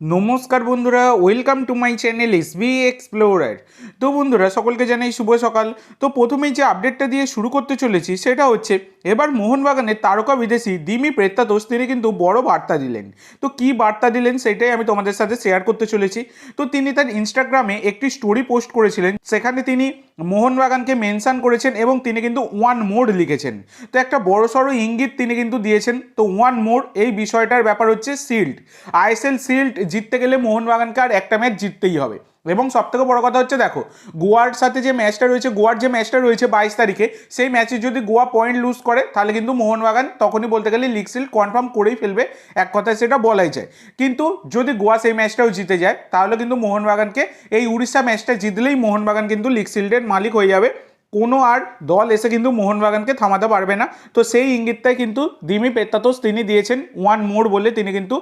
নমস্কার বন্ধুরা welcome to my channel S B explorer তো বন্ধুরা, সকলকে জানাই শুভ সকাল। তো প্রথমেই যে আপডেটটা দিয়ে শুরু করতে চলেছি, সেটা হচ্ছে এবার মোহনবাগানের তারকা বিদেশি দিমি প্রেত্তাতোষ তিনি কিন্তু বড় বার্তা দিলেন। তো কি বার্তা দিলেন, সেটাই আমি তোমাদের সাথে শেয়ার করতে চলেছি। তো তিনি তার ইনস্টাগ্রামে একটি স্টোরি পোস্ট করেছিলেন, সেখানে তিনি মোহনবাগানকে মেনশন করেছেন এবং তিনি কিন্তু ওয়ান মোড লিখেছেন। তো একটা বড় সড়ো ইঙ্গিত তিনি কিন্তু দিয়েছেন। তো ওয়ান মোড এই বিষয়টার ব্যাপার হচ্ছে সিল্ড আইএসএল সিল্ড জিততে গেলে মোহনবাগানকে আর একটা ম্যাচ জিততেই হবে। এবং সব থেকে বড় কথা হচ্ছে, দেখো, গোয়ার সাথে যে ম্যাচটা রয়েছে, গোয়ার যে ম্যাচটা রয়েছে বাইশ তারিখে, সেই ম্যাচে যদি গোয়া পয়েন্ট লুজ করে, তাহলে কিন্তু মোহনবাগান তখনই বলতে গেলে লিগ সিল্ড কনফার্ম করেই ফেলবে, এক কথায় সেটা বলাই যায়। কিন্তু যদি গোয়া সেই ম্যাচটাও জিতে যায়, তাহলে কিন্তু মোহনবাগানকে এই উড়িষ্যা ম্যাচটা জিতলেই মোহনবাগান কিন্তু লিগ সিল্ডের মালিক হয়ে যাবে। কোনো আর দল এসে কিন্তু মোহনবাগানকে থামাতে পারবে না। তো সেই ইঙ্গিতটাই কিন্তু দিমি পেত্তাতোস তিনি দিয়েছেন ওয়ান মোড় বলে তিনি কিন্তু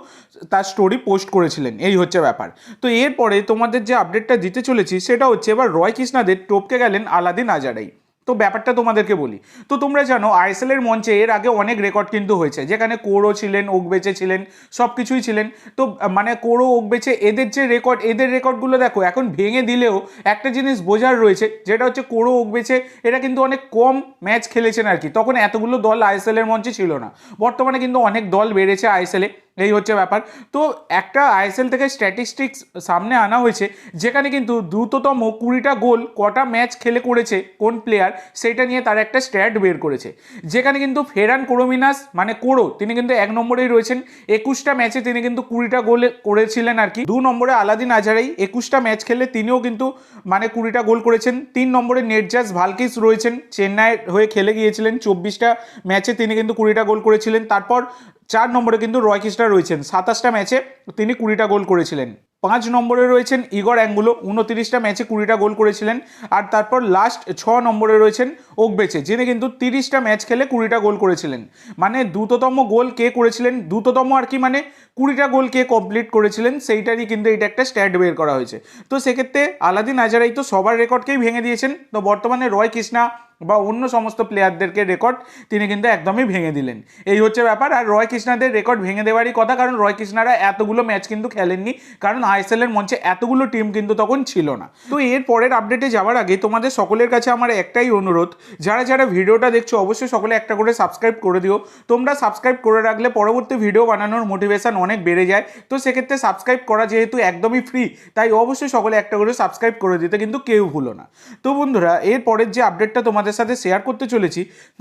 তার স্টোরি পোস্ট করেছিলেন। এই হচ্ছে ব্যাপার। তো এরপরে তোমাদের যে আপডেটটা দিতে চলেছি সেটা হচ্ছে এবার রয় কৃষ্ণাদের টপকে গেলেন আলাদিন আজারাই। তো ব্যাপারটা তোমাদেরকে বলি। তো তোমরা জানো আইএসএল এর মঞ্চে এর আগে অনেক রেকর্ড কিন্তু হয়েছে। যেখানে কোরো ছিলেন ওকবেচে ছিলেন সব কিছুই ছিলেন। তো মানে কোরো ওকবেচে এদের যে রেকর্ড এদের রেকর্ডগুলো দেখো, এখন ভেঙে দিলেও একটা জিনিস বোঝার রয়েছে, যেটা হচ্ছে কোরো ওকবেচে এরা কিন্তু অনেক কম ম্যাচ খেলেছেন আর কি। তখন এতগুলো দল আইএসএল এর মঞ্চে ছিল না। বর্তমানে কিন্তু অনেক দল বেড়েছে আইএসএল এই হচ্ছে ব্যাপার। তো একটা আইএসএল থেকে স্ট্যাটিস্টিক্স সামনে আনা হয়েছে, যেখানে কিন্তু দ্রুততম কুড়িটা গোল, কটা ম্যাচ খেলে করেছে কোন প্লেয়ার সেটা নিয়ে তার একটা স্ট্যাট বের করেছে। যেখানে কিন্তু ফেরান কোরোমিনাস মানে কোরো, তিনি কিন্তু এক নম্বরেই রয়েছেন। একুশটা ম্যাচে তিনি কিন্তু কুড়িটা গোল করেছিলেন আর কি। দু নম্বরে আলাদিন আজারাই, একুশটা ম্যাচ খেলে তিনিও কিন্তু মানে কুড়িটা গোল করেছেন। তিন নম্বরে নেটজাস ভালকিস রয়েছেন, চেন্নাইয়ের হয়ে খেলে গিয়েছিলেন। চব্বিশটা ম্যাচে তিনি কিন্তু কুড়িটা গোল করেছিলেন। তারপর চার নম্বরে কিন্তু রয় কৃষ্ণা রয়েছেন। সাতাশটা ম্যাচে তিনি কুড়িটা গোল করেছিলেন। পাঁচ নম্বরে রয়েছেন ইগর অ্যাঙ্গুলো, উনতিরিশটা ম্যাচে কুড়িটা গোল করেছিলেন। আর তারপর লাস্ট ছ নম্বরে রয়েছেন ওকবেচে যিনি কিন্তু তিরিশটা ম্যাচ খেলে কুড়িটা গোল করেছিলেন। মানে দ্রুততম গোল কে করেছিলেন? দ্রুততম আর কি মানে কুড়িটা গোল কে কমপ্লিট করেছিলেন, সেইটারই কিন্তু এটা একটা স্ট্যাট বের করা হয়েছে। তো সেক্ষেত্রে আলাদিন আজারাই তো সবার রেকর্ডকেই ভেঙে দিয়েছেন? তো বর্তমানে রয় কৃষ্ণা বা অন্য সমস্ত প্লেয়ারদেরকে রেকর্ড তিনি কিন্তু একদমই ভেঙে দিলেন। এই হচ্ছে ব্যাপার। আর রয় কৃষ্ণাদের রেকর্ড ভেঙে দেওয়ারই কথা, কারণ রয় কৃষ্ণারা এতগুলো ম্যাচ কিন্তু খেলেননি, কারণ আইএসএল এর মঞ্চে এতগুলো টিম কিন্তু তখন ছিল না। তো এর পরের আপডেটে যাওয়ার আগে তোমাদের সকলের কাছে আমার একটাই অনুরোধ, যারা যারা ভিডিওটা দেখছ অবশ্যই সকলে একটা করে সাবস্ক্রাইব করে দিও। তোমরা সাবস্ক্রাইব করে রাখলে পরবর্তী ভিডিও বানানোর মোটিভেশন অনেক বেড়ে যায়। তো সেক্ষেত্রে সাবস্ক্রাইব করা যেহেতু একদমই ফ্রি তাই অবশ্যই সকলে একটা করে সাবস্ক্রাইব করে দিতে কিন্তু কেউ ভুলো না। তো বন্ধুরা, এর পরের যে আপডেটটা তোমাদের সাথে শেয়ার করতে চলেছি,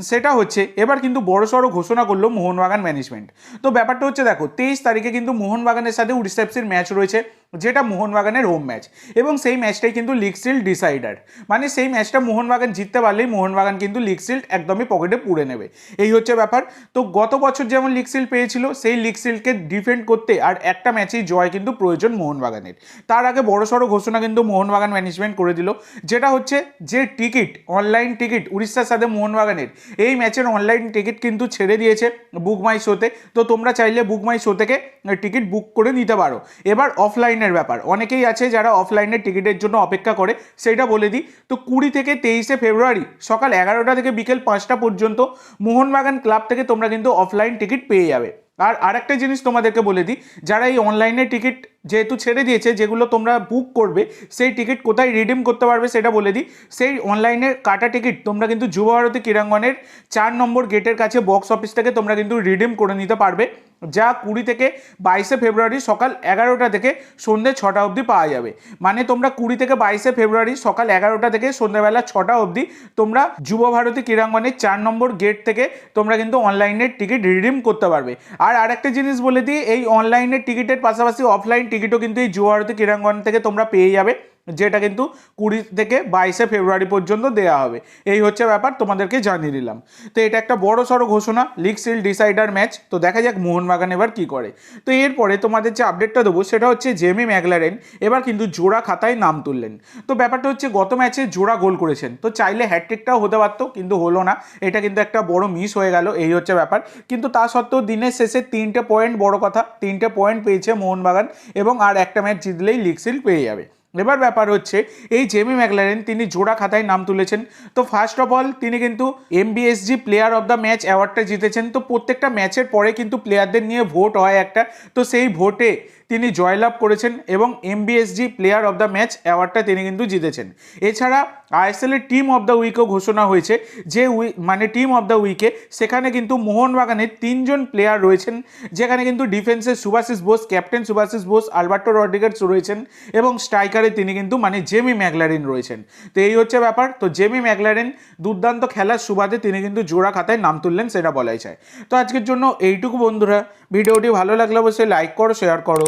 সেটা হচ্ছে এবার কিন্তু বড়সড় ঘোষণা করল মোহনবাগান ম্যানেজমেন্ট তো ব্যাপারটা হচ্ছে দেখো, তেইশ তারিখে কিন্তু মোহনবাগানের সাথে উড়িষ্যা এফসির ম্যাচ রয়েছে। যেটা মোহনবাগানের হোম ম্যাচ এবং সেই ম্যাচটাই কিন্তু লিগ সিল্ড ডিসাইডার মানে সেই ম্যাচটা মোহনবাগান জিততে পারলেই মোহনবাগান কিন্তু লিগ সিল্ড একদমই পকেটে পুড়ে নেবে। এই হচ্ছে ব্যাপার। তো গত বছর যেমন লিগ সিল্ড পেয়েছিল, সেই লিগ সিল্ডকে ডিফেন্ড করতে আর একটা ম্যাচেই জয় কিন্তু প্রয়োজন মোহনবাগানের। তার আগে বড়সড় ঘোষণা কিন্তু মোহনবাগান ম্যানেজমেন্ট করে দিল, যেটা হচ্ছে যে টিকিট অনলাইন টিকিট উড়িষ্যার সাথে মোহনবাগানের, এই ম্যাচের অনলাইন টিকিট কিন্তু ছেড়ে দিয়েছে বুক মাই শোতে তো। তোমরা চাইলে বুক মাই শো থেকে টিকিট বুক করে নিতে পারো। এবার অফলাইনের ব্যাপার। অনেকেই আছে যারা অফলাইনের টিকিটের জন্য অপেক্ষা করে সেটা বলে দিই। তো কুড়ি থেকে তেইশে ফেব্রুয়ারি সকাল এগারোটা থেকে বিকেল পাঁচটা পর্যন্ত মোহনবাগান ক্লাব থেকে তোমরা কিন্তু অফলাইন টিকিট পেয়ে যাবে। আর আরেকটা জিনিস তোমাদেরকে বলে দিই, যারা এই অনলাইনে টিকিট যেহেতু ছেড়ে দিয়েছে, যেগুলো তোমরা বুক করবে, সেই টিকিট কোথায় রিডিম করতে পারবে সেটা বলে দিই। সেই অনলাইনে কাটা টিকিট তোমরা কিন্তু যুব ভারতী ক্রীড়াঙ্গনের চার নম্বর গেটের কাছে বক্স অফিস থেকে তোমরা কিন্তু রিডিম করে নিতে পারবে, যা কুড়ি থেকে বাইশে ফেব্রুয়ারি সকাল এগারোটা থেকে সন্ধ্যে ছটা অবধি পাওয়া যাবে। মানে তোমরা কুড়ি থেকে বাইশে ফেব্রুয়ারি সকাল এগারোটা থেকে সন্ধ্যেবেলা ছটা অবধি তোমরা যুব ভারতী ক্রীড়াঙ্গনের চার নম্বর গেট থেকে তোমরা কিন্তু অনলাইনের টিকিট রিডিম করতে পারবে। আর আরেকটা জিনিস বলে দিই, এই অনলাইনের টিকিটের পাশাপাশি অফলাইন টিকিটও কিন্তু এই জুয়ারতে ক্রীড়াঙ্গন থেকে তোমরা পেয়ে যাবে। যেটা কিন্তু কুড়ি থেকে বাইশে ফেব্রুয়ারি পর্যন্ত দেওয়া হবে। এই হচ্ছে ব্যাপার, তোমাদেরকে জানিয়ে দিলাম। তো এটা একটা বড় সড়ো ঘোষণা লিগ সিল ডিসাইডার ম্যাচ তো দেখা যাক মোহনবাগান এবার কি করে। তো এরপরে তোমাদের যে আপডেটটা দেবো, সেটা হচ্ছে জেমি ম্যাগলারেন এবার কিন্তু জোড়া খাতায় নাম তুললেন। তো ব্যাপারটা হচ্ছে গত ম্যাচে জোড়া গোল করেছেন। তো চাইলে হ্যাট্রিকটাও হতে পারতো, কিন্তু হলো না। এটা কিন্তু একটা বড় মিস হয়ে গেল, এই হচ্ছে ব্যাপার। কিন্তু তা সত্ত্বেও দিনের শেষে তিনটে পয়েন্ট বড় কথা, তিনটে পয়েন্ট পেয়েছে মোহনবাগান এবং আর একটা ম্যাচ জিতলেই লিগ সিল পেয়ে যাবে। এবার ব্যাপার হচ্ছে, এই জেমি ম্যাকলারেন তিনি জোড়া খাতায় নাম তুলেছেন। তো ফার্স্ট অফ অল তিনি কিন্তু MBSG player of the match অ্যাওয়ার্ডটা জিতেছেন। তো প্রত্যেকটা ম্যাচের পরে কিন্তু প্লেয়ারদের নিয়ে ভোট হয় একটা। তো সেই ভোটে তিনি জয়লাভ করেছেন এবং MBSG player of the match অ্যাওয়ার্ডটা তিনি কিন্তু জিতেছেন। এছাড়া আইএসএলের টিম অফ দ্য উইকও ঘোষণা হয়েছে যে উই মানে টিম অফ দ্য উইকে সেখানে কিন্তু মোহনবাগানের তিনজন প্লেয়ার রয়েছেন, যেখানে কিন্তু ডিফেন্সের Subhasish Bose captain Subhasish Bose, Alberto Rodrigues রয়েছেন এবং স্ট্রাইকারে তিনি কিন্তু মানে জেমি ম্যাগলারিন রয়েছেন। তো এই হচ্ছে ব্যাপার। তো জেমি ম্যাগলারিন দুর্দান্ত খেলার সুবাদে তিনি কিন্তু জোড়া খাতায় নাম তুললেন সেটা বলাই যায়। তো আজকের জন্য এইটুকু বন্ধুরা। ভিডিওটি ভালো লাগলে অবশ্যই লাইক করো শেয়ার করো।